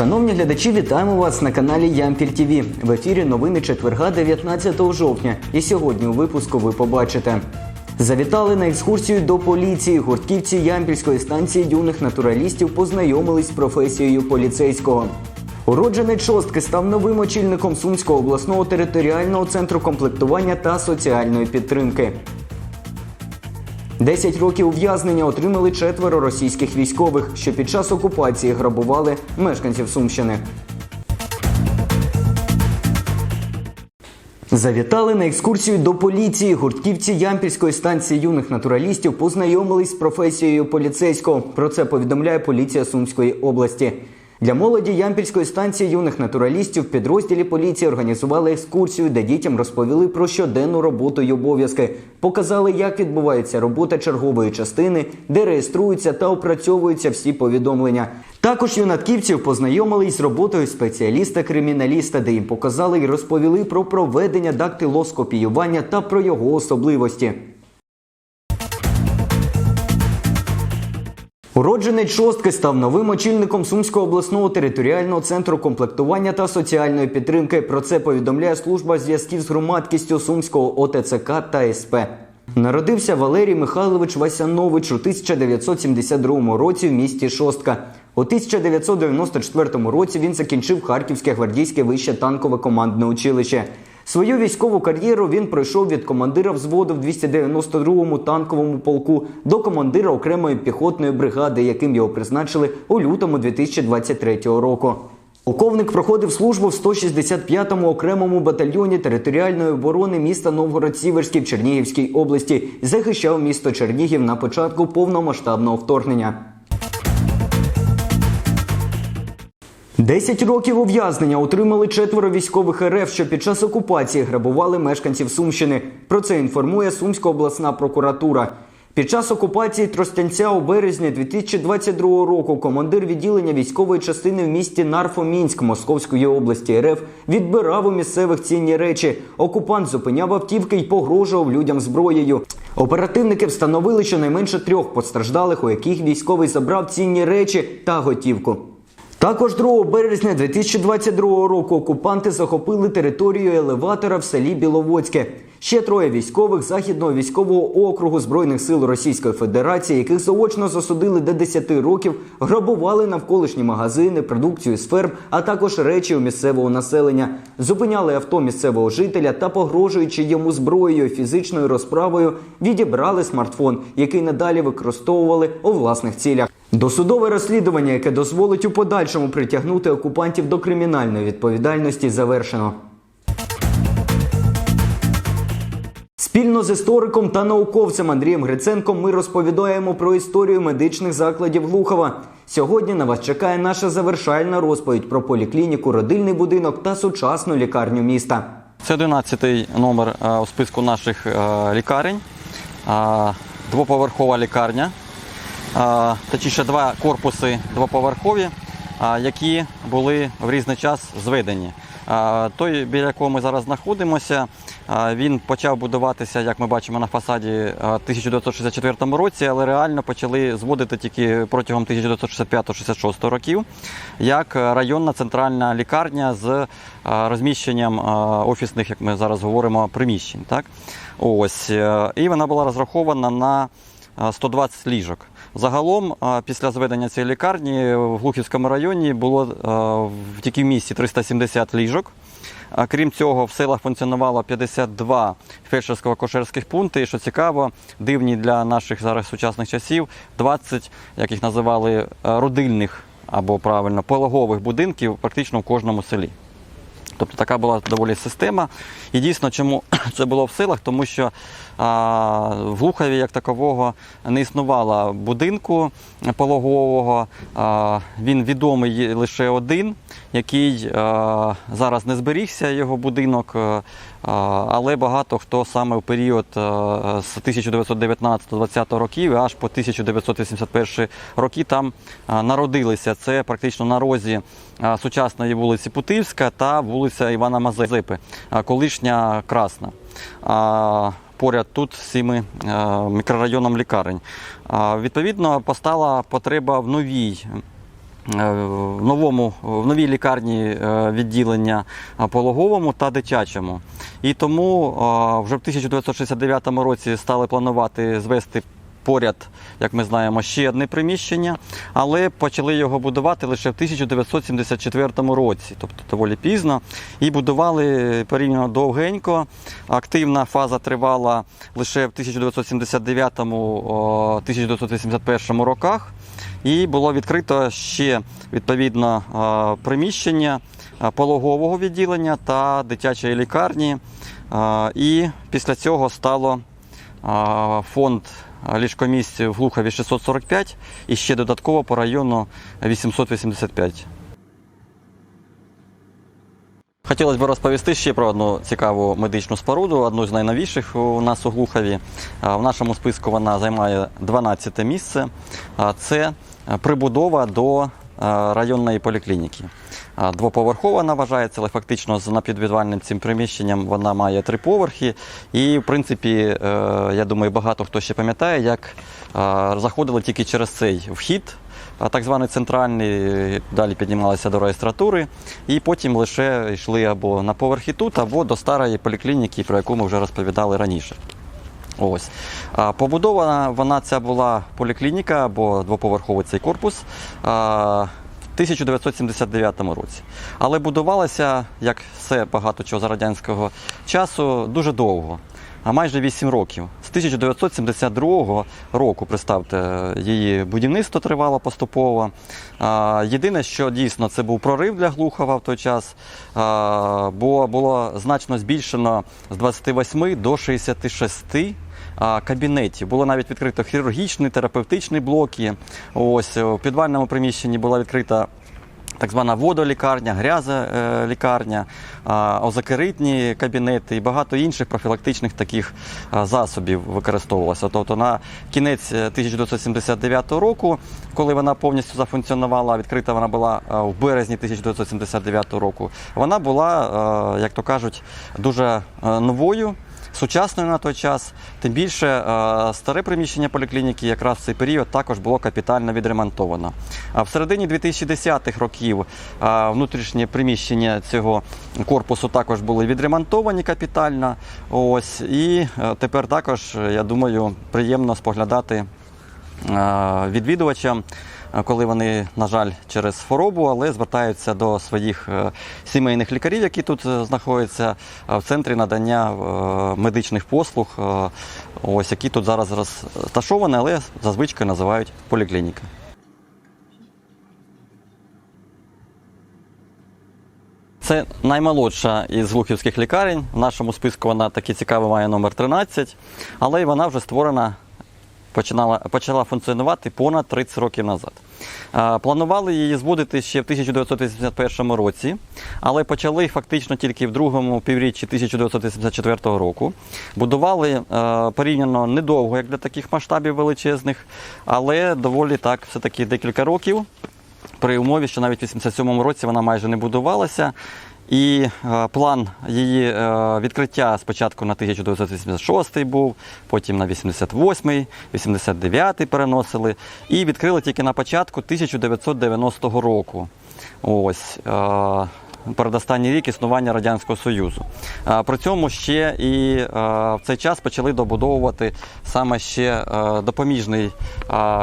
Шановні глядачі, вітаємо вас на каналі Ямпіль ТВ. В ефірі новини четверга 19 жовтня. І сьогодні у випуску ви побачите. Завітали на екскурсію до поліції. Гуртківці Ямпільської станції юних натуралістів познайомились з професією поліцейського. Уродженець шостки став новим очільником Сумського обласного територіального центру комплектування та соціальної підтримки. 10 років ув'язнення отримали четверо російських військових, що під час окупації грабували мешканців Сумщини. Завітали на екскурсію до поліції. Гуртківці Ямпільської станції юних натуралістів познайомились з професією поліцейського. Про це повідомляє поліція Сумської області. Для молоді Ямпільської станції юних натуралістів підрозділі поліції організували екскурсію, де дітям розповіли про щоденну роботу й обов'язки, показали, як відбувається робота чергової частини, де реєструються та опрацьовуються всі повідомлення. Також юнатківців познайомились з роботою спеціаліста-криміналіста, де їм показали і розповіли про проведення дактилоскопіювання та про його особливості. Уродженець шостки став новим очільником Сумського обласного територіального центру комплектування та соціальної підтримки. Про це повідомляє служба зв'язків з громадськістю Сумського ОТЦК та СП. Народився Валерій Михайлович Васянович у 1972 році в місті Шостка. У 1994 році він закінчив Харківське гвардійське вище танкове командне училище. Свою військову кар'єру він пройшов від командира взводу в 292-му танковому полку до командира окремої піхотної бригади, яким його призначили у лютому 2023 року. Полковник проходив службу в 165-му окремому батальйоні територіальної оборони міста Новгород-Сіверський в Чернігівській області. Захищав місто Чернігів на початку повномасштабного вторгнення. 10 років ув'язнення отримали четверо військових РФ, що під час окупації грабували мешканців Сумщини. Про це інформує Сумська обласна прокуратура. Під час окупації Тростянця у березні 2022 року командир відділення військової частини в місті Нарфомінськ Московської області РФ відбирав у місцевих цінні речі. Окупант зупиняв автівки і погрожував людям зброєю. Оперативники встановили щонайменше трьох постраждалих, у яких військовий забрав цінні речі та готівку. Також 2 березня 2022 року окупанти захопили територію елеватора в селі Біловодське. Ще троє військових Західного військового округу Збройних сил Російської Федерації, яких заочно засудили до 10 років, грабували навколишні магазини, продукцію з ферм, а також речі у місцевого населення. Зупиняли авто місцевого жителя та, погрожуючи йому зброєю фізичною розправою, відібрали смартфон, який надалі використовували у власних цілях. Досудове розслідування, яке дозволить у подальшому притягнути окупантів до кримінальної відповідальності, завершено. Спільно з істориком та науковцем Андрієм Гриценком ми розповідаємо про історію медичних закладів Глухова. Сьогодні на вас чекає наша завершальна розповідь про поліклініку, родильний будинок та сучасну лікарню міста. Це 11-й номер е, у списку наших е, лікарень. Е, Двоповерхова лікарня. Точніше, два корпуси двоповерхові, які були в різний час зведені. Той, біля якого ми зараз знаходимося, він почав будуватися, як ми бачимо на фасаді, е, в 1964 році, але реально почали зводити тільки протягом 1965-66 років, як е, районна центральна лікарня з е, розміщенням офісних, як ми зараз говоримо, приміщень. Так? Ось. І вона була розрахована на е, 120 ліжок. Загалом, після зведення цієї лікарні в Глухівському районі було в тільки в місті 370 ліжок. Крім цього, в селах функціонувало 52 фельдшерсько-кошерських пункти. І що цікаво, дивні для наших зараз сучасних часів 20, як їх називали, е, родильних або правильно пологових будинків практично в кожному селі. Тобто така була доволі система. І дійсно, чому це було в селах? Тому що а, в Глухові як такового не існувало будинку пологового. А, він відомий лише один, який а, зараз не зберігся, його будинок. а, але багато хто саме в період з 1919-20 років аж по 1981 роки там народилися. Це практично на розі сучасної вулиці Путивська та вулиця Івана Мазепи, колишня Красна. Поряд тут з цими а, мікрорайоном лікарень. Відповідно, постала потреба в новій в новому в новій лікарні е, відділення е, пологовому та дитячому. І тому е, вже в 1969 році стали планувати звести поряд, як ми знаємо, ще одне приміщення, але почали його будувати лише в 1974 році, тобто доволі пізно. І будували порівняно довгенько. Активна фаза тривала лише в 1979-1981 роках. І було відкрито ще відповідно приміщення е, пологового відділення та дитячої лікарні. Е, І після цього стало е, фонд ліжкомісць в Глухові 645 і ще додатково по району 885. Хотілося б розповісти ще про одну цікаву медичну споруду, одну з найновіших у нас у Глухові. В нашому списку вона займає 12 місце. Це прибудова до районної поліклініки. Двоповерхова вона вважається, але фактично з напідвідвальним цим приміщенням вона має три поверхи. І, в принципі, е, я думаю, багато хто ще пам'ятає, як е, заходили тільки через цей вхід так званий центральний, далі піднімалися до реєстратури, і потім лише йшли або на поверхи тут, або до старої поліклініки, про яку ми вже розповідали раніше. Ось. Побудована вона ця була поліклініка або двоповерховий цей корпус. в 1979 році. Але будувалася, як все багато чого за радянського часу, дуже довго, а майже 8 років. З 1972 року, представте, її будівництво тривало поступово. Єдине, що дійсно це був прорив для Глухова в той час, бо було значно збільшено з 28 до 66 а, кабінетів. Було навіть відкрито хірургічні, терапевтичні блоки. Ось у підвальному приміщенні була відкрита. Так звана водолікарня, грязолікарня, озакеритні кабінети і багато інших профілактичних таких засобів використовувалося. Тобто на кінець е, 1979 року, коли вона повністю зафункціонувала, відкрита вона була в березні 1979 року, вона була, як то кажуть, дуже новою сучасною на той час. Тим більше е, старе приміщення поліклініки якраз в цей період також було капітально відремонтовано. А в середині 2010-х років е, внутрішнє приміщення цього корпусу також були відремонтовані капітально. Ось і е, тепер також, я думаю, приємно споглядати відвідувачам, коли вони, на жаль, через хворобу, але звертаються до своїх е, сімейних лікарів, які тут е, знаходяться е, в центрі надання е, медичних послуг, е, ось які тут зараз розташовані, але зазвичай називають поліклініки. Це наймолодша із глухівських лікарень. В нашому списку вона такий цікавий має номер 13, але й вона вже створена, починала, почала функціонувати понад 30 років назад. Планували її зводити ще в 1981 році, але почали фактично тільки в другому півріччі 1984 року. Будували порівняно недовго, як для таких масштабів величезних, але доволі так, все-таки декілька років при умові, що навіть в 87-му році вона майже не будувалася. І е, план її е, відкриття спочатку на 1986 був, потім на 88-й, 89-й переносили. І відкрили тільки на початку 1990 року. Ось. Передостанній рік існування Радянського Союзу. При цьому ще і в цей час почали добудовувати саме ще е, допоміжний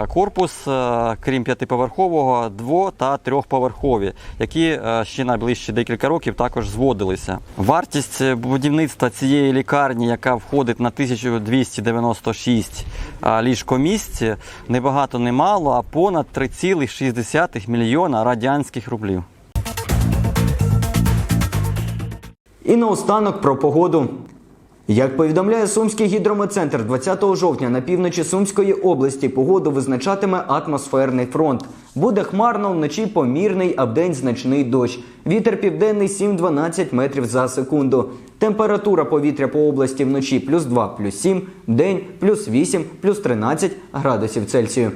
корпус, е, крім п'ятиповерхового, дво- та трьохповерхові, які е, ще найближчі декілька років також зводилися. Вартість будівництва цієї лікарні, яка входить на 1296 е, ліжкомісць, не багато не мало, а понад 3,6 мільйона радянських рублів. І наостанок про погоду. Як повідомляє Сумський гідрометцентр, 20 жовтня на півночі Сумської області погоду визначатиме атмосферний фронт. Буде хмарно вночі помірний, а вдень значний дощ. Вітер південний 7-12 метрів за секунду. Температура повітря по області вночі плюс 2, плюс 7, вдень плюс 8, плюс 13 градусів Цельсію.